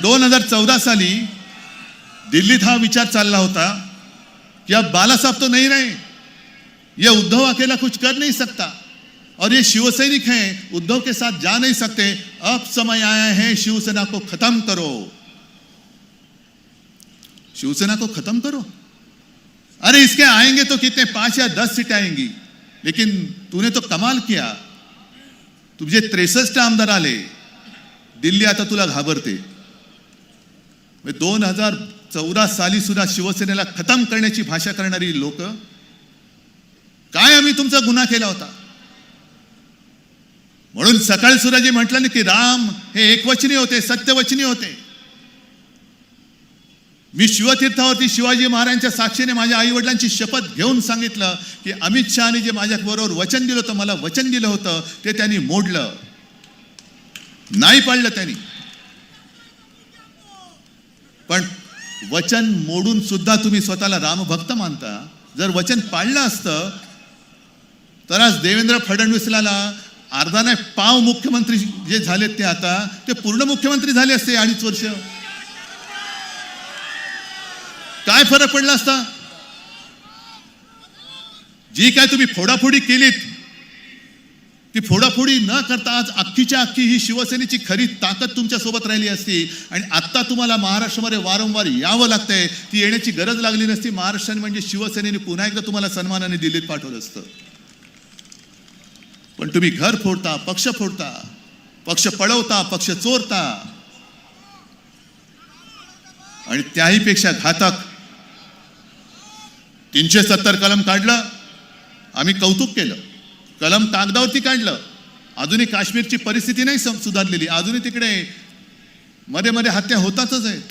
दोन हज़ार चौदह साली दिल्लीत हा विचार चालला होता कि अब बाला साहब तो नहीं रहे, ये उद्धव अकेला कुछ कर नहीं सकता और ये शिवसैनिक हैं, उद्धव के साथ जा नहीं सकते। अब समय आया है, शिवसेना को खत्म करो। शिवसेना को खत्म करो? अरे, इसके आएँगे तो कितने, पाँच या दस सीटें आएँगी। लेकिन तूने तो कमाल किया। तुझे त्रेसष्ट आमदार आले। दिल्ली आता तुला घाबरते। म्हणजे दोन हजार चौदा साली सुद्धा शिवसेनेला खतम करण्याची भाषा करणारी लोक काय आम्ही तुमचा गुन्हा केला होता? म्हणून सकाळी सुद्धा जे म्हटलं ना की राम हे एकवचनी होते सत्यवचनी होते. मी शिवतीर्थावरती शिवाजी महाराजांच्या साक्षीने माझ्या आई वडिलांची शपथ घेऊन सांगितलं की अमित शहाने जे माझ्या बरोबर वचन दिलं होतं मला वचन दिलं होतं ते त्यांनी मोडलं. नाही पाळलं त्यांनी पण वचन मोडून सुद्धा तुम्ही स्वतःला रामभक्त मानता. जर वचन पाळलं असतं तर आज देवेंद्र फडणवीसला अर्धा नाही पाव मुख्यमंत्री जे झालेत ते आता ते पूर्ण मुख्यमंत्री झाले असते अडीच वर्ष. काय फरक पडला असता? जी काय तुम्ही फोडाफोडी केलीत ती फोडाफोडी न करता आज अख्खीच्या अख्खी ही शिवसेनेची खरी ताकद तुमच्यासोबत राहिली असती. आणि आत्ता तुम्हाला महाराष्ट्रामध्ये वारंवार यावं लागतंय. ती येण्याची गरज लागली नसती. महाराष्ट्राने म्हणजे शिवसेनेने पुन्हा एकदा तुम्हाला सन्मानाने दिल्लीत पाठवलं असतं. पण तुम्ही घर फोडता पक्ष फोडता पक्ष पळवता पक्ष चोरता. आणि त्याहीपेक्षा घातक तीनशे सत्तर कलम काढलं आम्ही कौतुक केलं. कलम कागदावरती काढलं. अजूनही काश्मीरची परिस्थिती नाही सम- सुधारलेली. अजूनही तिकडे मध्ये मध्ये हत्या होतातच आहेत.